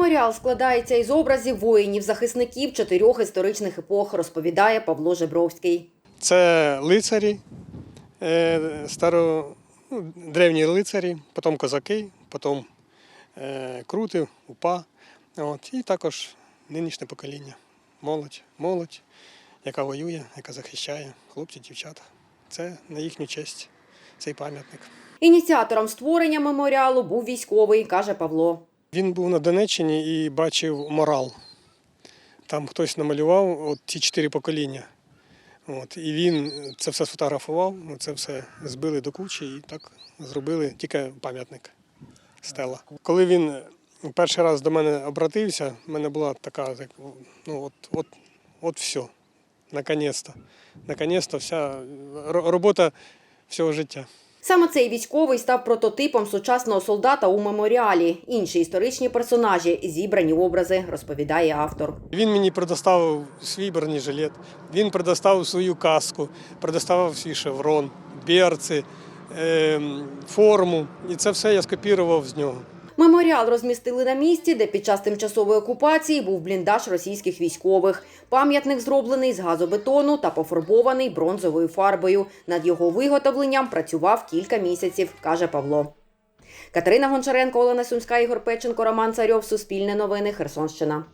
Меморіал складається із образів воїнів-захисників чотирьох історичних епох, розповідає Павло Жебровський. Це лицарі, е, старо, ну, древні лицарі, потім козаки, потім е, крути, упа. От, і також нинішнє покоління. Молодь, молодь, яка воює, яка захищає, хлопці, дівчата. Це на їхню честь, цей пам'ятник. Ініціатором створення меморіалу був військовий, каже Павло. Він був на Донеччині і бачив морал. Там хтось намалював от ті чотири покоління. От, і він це все сфотографував, це все збили до кучі і так зробили тільки пам'ятник стела. Коли він перший раз до мене обратився, в мене була така, так, ну от, от, от все. Наконець-то. Наконець-то вся робота всього життя. Саме цей військовий став прототипом сучасного солдата у меморіалі. Інші історичні персонажі зібрані образи, розповідає автор. Він мені предоставив свій бронежилет, він предоставив свою каску, предоставив свій шеврон, берці, ем, форму. І це все я скопірував з нього. Меморіал розмістили на місці, де під час тимчасової окупації був бліндаж російських військових. Пам'ятник зроблений з газобетону та пофарбований бронзовою фарбою. Над його виготовленням працював кілька місяців, каже Павло. Катерина Гончаренко, Олена Сумська, Ігор Печенко, Роман Царьов. Суспільне новини. Херсонщина.